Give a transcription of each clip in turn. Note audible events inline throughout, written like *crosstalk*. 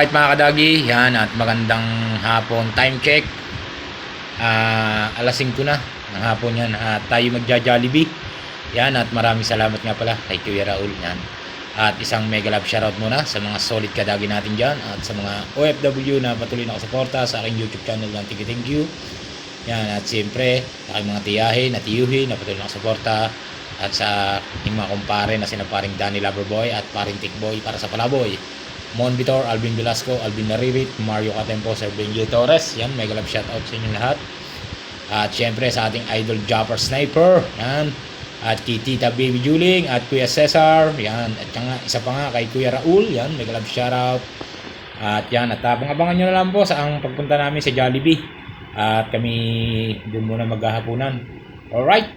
Alright mga kadagi, yan at magandang hapon time check. Ah, alas 5 na ng hapon yan at tayo magja-Jollibee. Yan at maraming salamat nga pala kay Kuya Raul yan. At isang mega love shoutout muna sa mga solid kadagi natin dyan at sa mga OFW na patuloy na suporta sa aking YouTube channel yan. Thank you, thank you. Yan at siyempre sa aking mga tiyahin at tiyuhin na patuloy na suporta at sa aking mga kumpare na sina paring Danny Loverboy at paring Tikboy para sa Palaboy. Mon Vitor, Alvin Velasco, Alvin Naririt, Mario Catempo, Sir Benji Torres. Yan, mega love shoutout sa inyo lahat. At syempre sa ating idol Jopper Sniper. Yan. At kay Tita Baby Juling at Kuya Cesar. Yan. At nga, isa pa nga kay Kuya Raul. Yan, mega love shoutout. At yan, at abang-abangan nyo na lang po sa ang pagpunta namin sa Jollibee. At kami doon muna maghahapunan. Alright.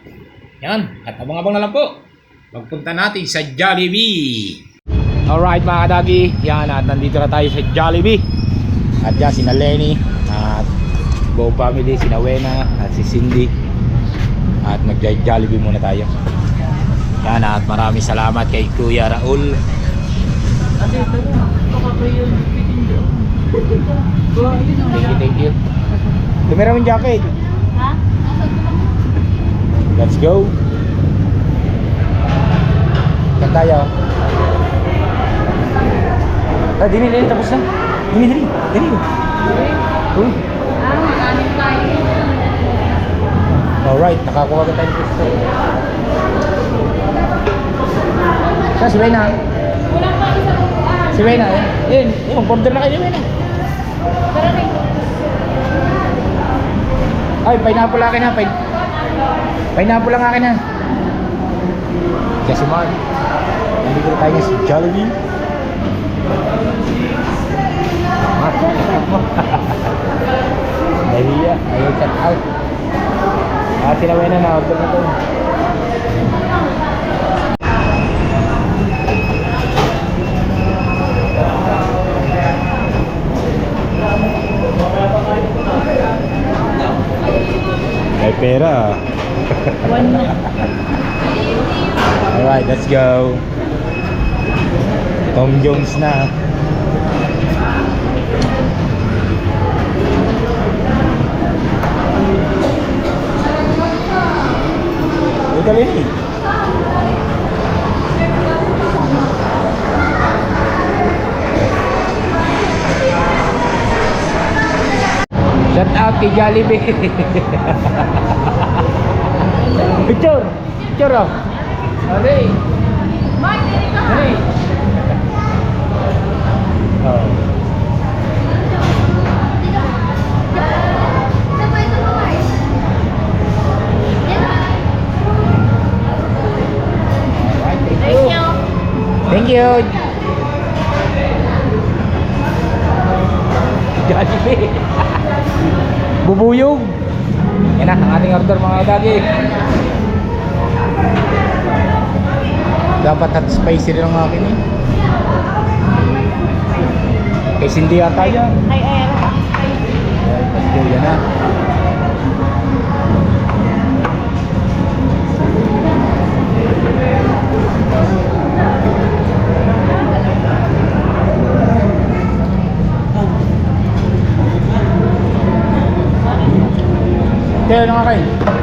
Yan. At abang-abang na lang po. Pagpunta natin sa Jollibee. Alright mga kadagi, yan at nandito na tayo sa Jollibee. At yan sina Lenny at buong family, sina Wena at si Cindy. At mag-Jollibee muna tayo. Yan at maraming salamat kay Kuya Raul. Thank you, thank you. Tumira mo yung jacket. Ha? Let's go. Saan tayo? Ah, dini, dini, tapos na. Dini, dini, dini Uy, Ah, alright, nakakuha ka tayo gusto. Saan si Wena? Wala pa isa ah, Si Wena, eh. Yun, yun, order na kayo, Pero rin. Ay, pineapple akin ha, pine... Pineapple lang akin ha Kaya si Mark Nandito na tayo sa Jollibee Mark Nahiya, ayaw check out Ah, tinawin na na, order na to May pera One na. Alright, let's go. Tom Jones na. Uy, dali ni. Shout out kay Jollibee. *laughs* Picture! Picture oh! Alright! Mark, dili ka. Dali! Oh. Alright, thank you. Jollibee. Bubuyog. Yan na, ang ating order mga dagi. Dapat hot spicy rin ang akin eh. Kay Cindy yata yan. Ay, ay, ay. Let's go, yan na. Kaya ano nga kayo?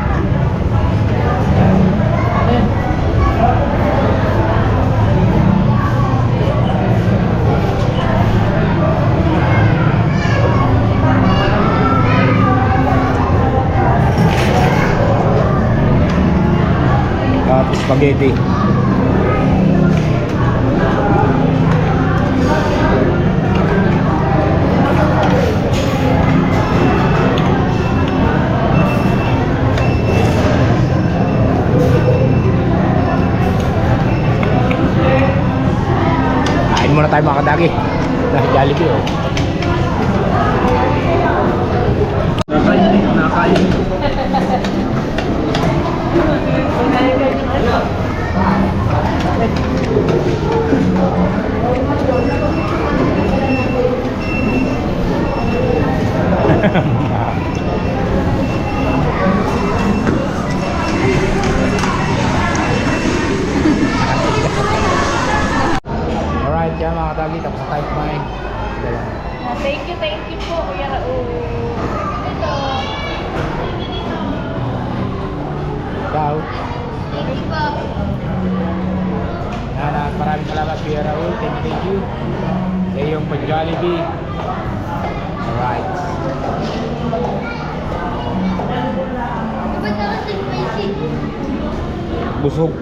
spaghetti. Busog.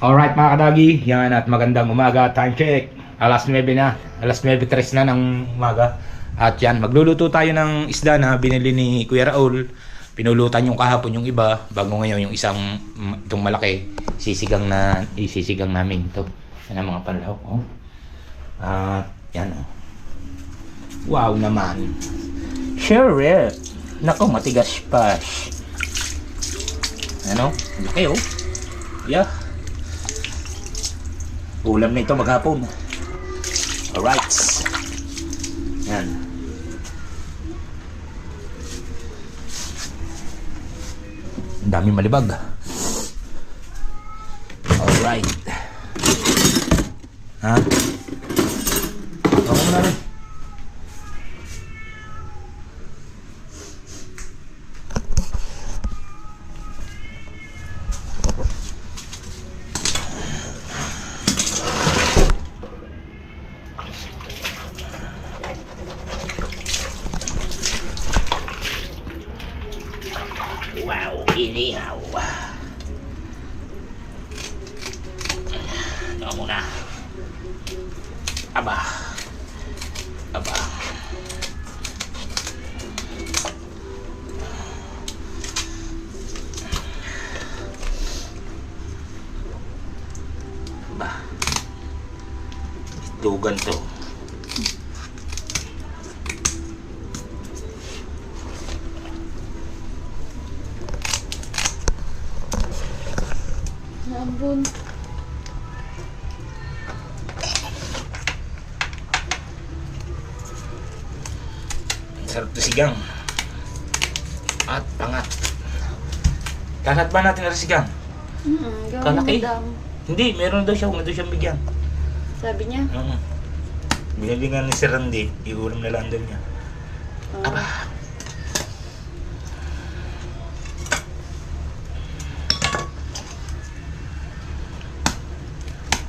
Alright mga kadagi, yan at magandang umaga, time check. Alas 9 na, alas 9.3 na ng umaga. At yan, magluluto tayo ng isda na binili ni Kuya Raul. Pinulutan yung kahapon yung iba, bago ngayon yung isang mm, itong malaki, sisigang na, isisigang namin ito. Yan ang mga panlaw. Oh. At yan oh. Wow naman. Sure. Nako, matigas pa. Ano? Laki oh. Yeah. Ulam na ito maghapon. Alright. Yan. Ang dami malibag. Alright. Ha? Ako na rin. Dugan to. Sabon. Sarap to sigang. At pangat. Kalat ba natin na sigang? Hmm, gawin Kalaki. Hindi, meron daw siya. Huwag daw siyang bigyan. Sabi niya. Oo. Binili nga ni si Randy. Iulam na lang daw niya. ah, Aba.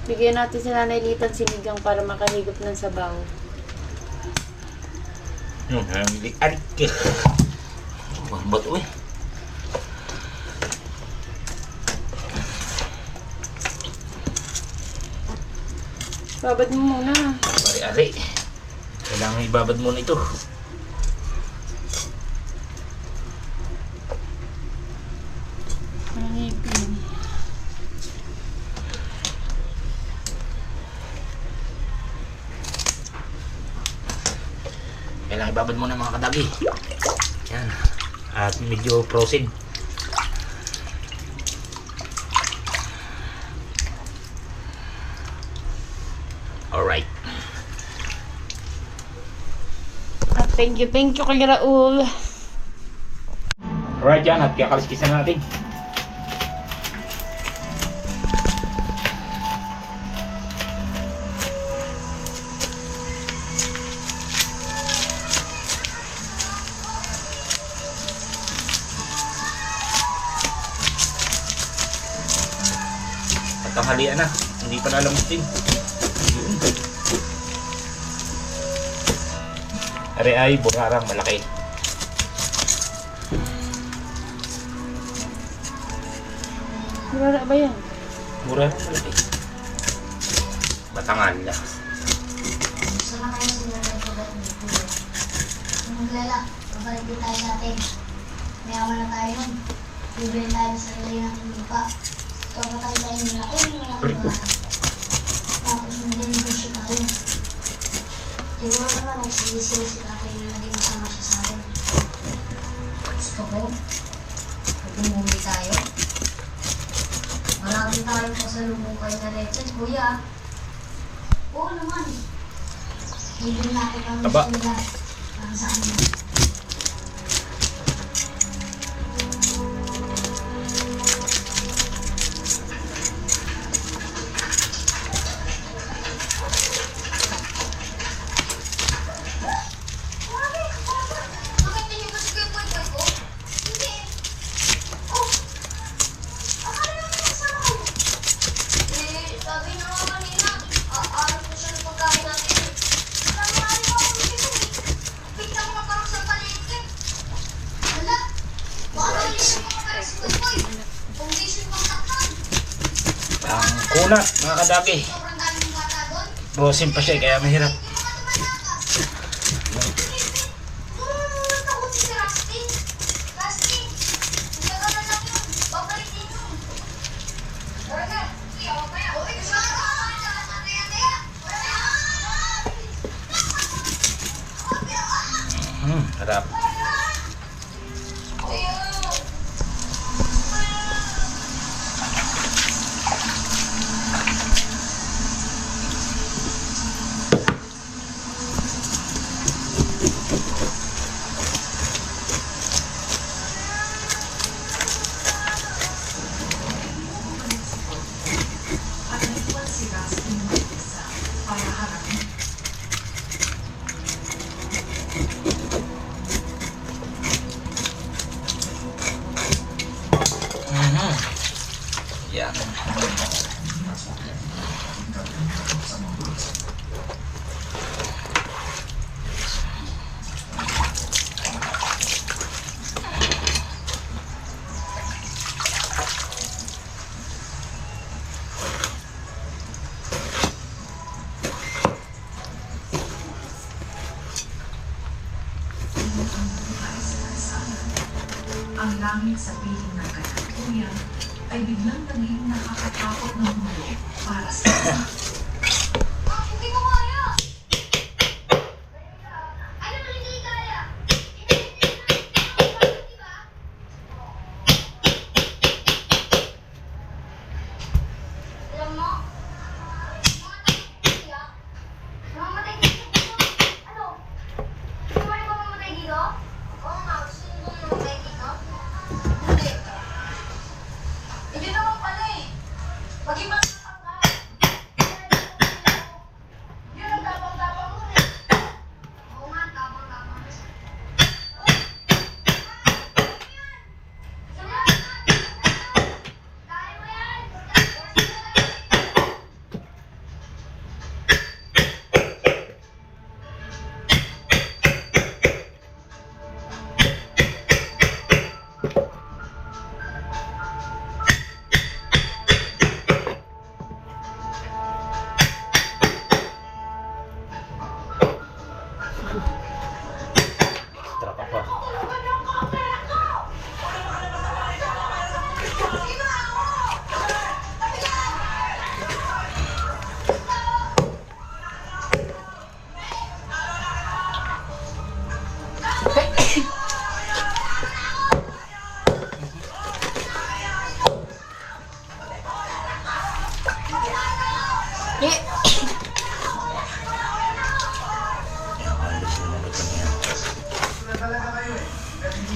bigyan natin si Nanay Litan sinigang para makahigop ng sabaw. Hmm, ang arik. Wang ba't Babad mo muna. Ari-ari. Kailangan ibabad mo ito. Ang ngipin. Kailangan ibabad mo ng mga kadagi. Yan. At medyo frozen. Alright. Ah, thank you, thank you kay Raul. Alright yan, at kakaliskisan na natin. tanghalian na. Hindi pa nalamustin. Are ay burarang malaki. Wala ba yan? Mura malaki. Batangan na. Ba maglala, babalik din tayo natin. Mayaman na tayo nun. Bibili tayo sa sarili natin lupa. Kapatay tayo ng laki, malaking bahay. Tapos hindi negosyo tayo. Siguro naman nagsisisi si Pag umuwi tayo, marami tayong pasalubong kayo na leche, kuya. Oo naman. Bibili natin ang Aba. gusto nila. Para sa doon. Bosin pa siya kaya mahirap. Yan.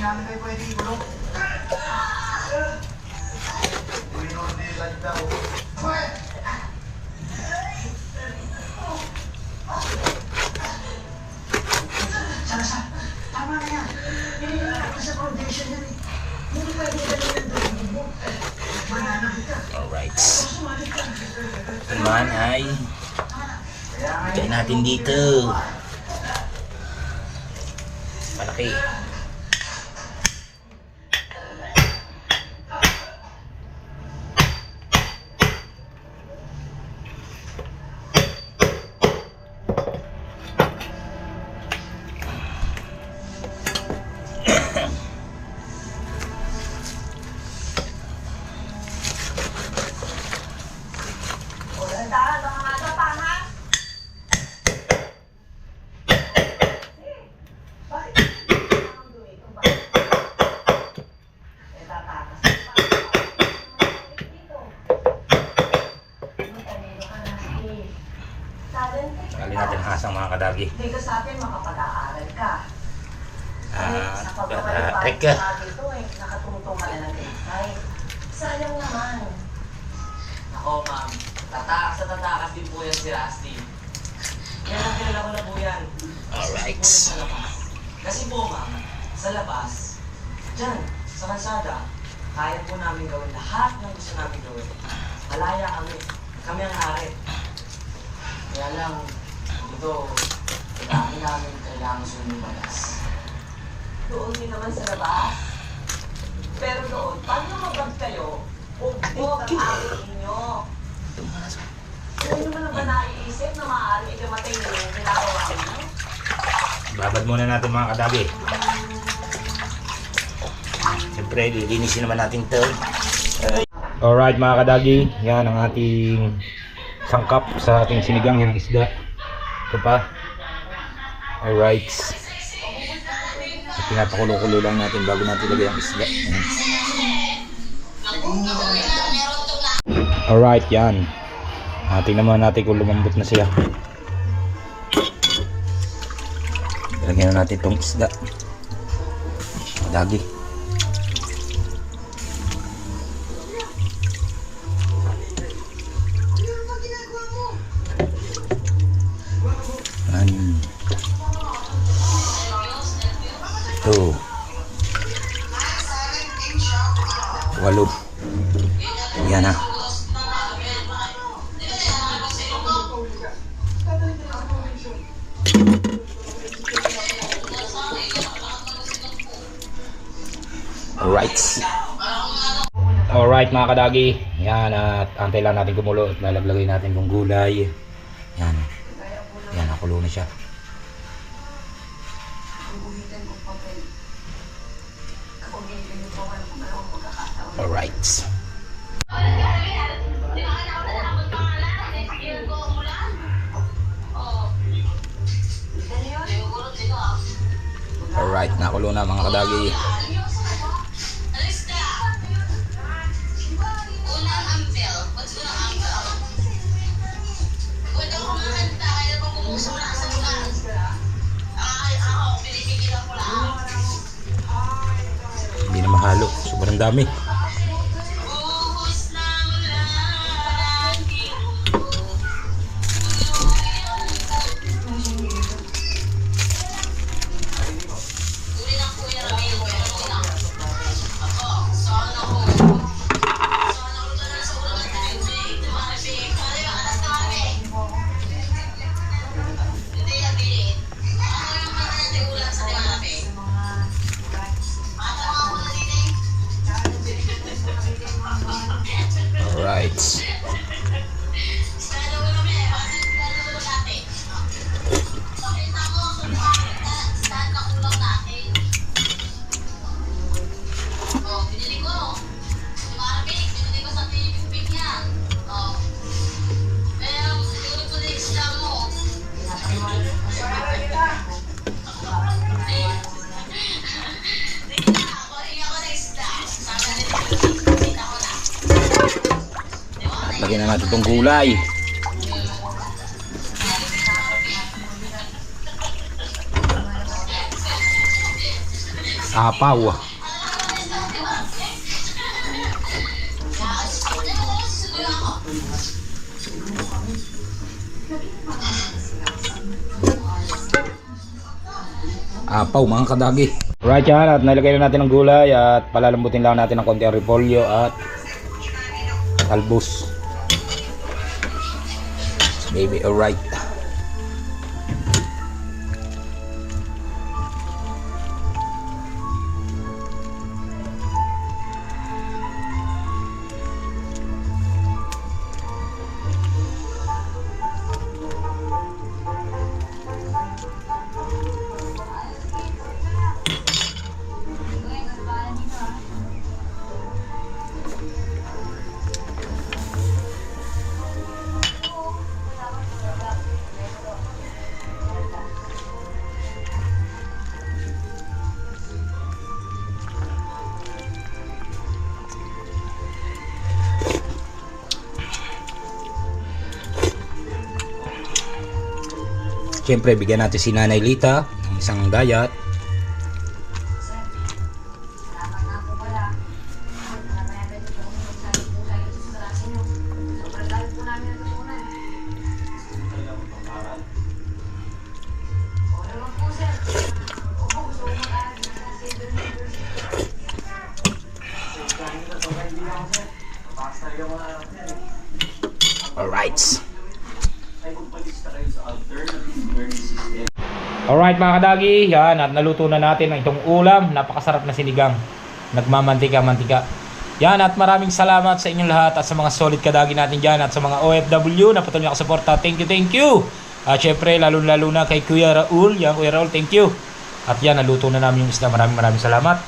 Namin kayo pwede ikulong. Uminom nila daw. Sarasa, tama na yan. Hindi na ako sa foundation yan eh. Hindi pwede ka na yung mo. Alright. Naman ay Kain natin dito. Ko na po yan. Alright. Po sa labas. Kasi po, ma'am, sa labas, dyan, sa kalsada, kaya po namin gawin lahat ng gusto namin gawin. Malaya kami. Kami ang hari. Kaya lang, dito, kami namin kailangan sunod balas. Doon din naman sa labas. Pero doon, pag lumabag kayo, ugbog ang ari inyo. Hindi naman ang ba naiisip na maaari ikamatay niyo yung ginagawa niyo? Babad muna natin mga kadagi. Siyempre, lilinisin naman natin to. Alright mga kadagi, yan ang ating sangkap sa ating sinigang yung isda. Ito pa. Alright. Pinapakulo-kulo lang natin bago natin lagay ang isda. Alright, yan. Ah, tingnan naman natin kung lumambot na siya. Lagyan na natin itong isda. Dagi. Alright. Alright mga kadagi. Yan at antay lang natin kumulo at lalagay natin yung gulay. Yan. Yan, nakulo na siya. Hindi na mahalo. Sobrang dami. Alright. Itong gulay. Apaw. Apaw mga kadagi. Right yan at nilagay na natin ang gulay at palalambutin lang natin ng konti ang repolyo at talbos. Baby, alright. Siyempre, bigyan natin si Nanay Lita ng isang dayat. Salamat nga po pala. Mamaya pwede po kami magsabi po sa inyo sa klase nyo. Sobrang dami po namin natutunan. Okay naman po, sir. Opo, gusto ko mag-aaral sa Civil University. Alright. Alright mga kadagi, yan at naluto na natin ang itong ulam, napakasarap na sinigang. Nagmamantika-mantika. Yan at maraming salamat sa inyong lahat at sa mga solid kadagi natin dyan at sa mga OFW na patuloy nakasuporta. Thank you, thank you. At syempre, lalo-lalo na kay Kuya Raul. Yan, Kuya Raul, thank you. At yan, naluto na namin yung isda. Maraming maraming salamat.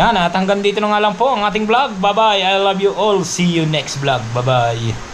Yan at hanggang dito na nga lang po ang ating vlog. Bye-bye. I love you all. See you next vlog. Bye-bye.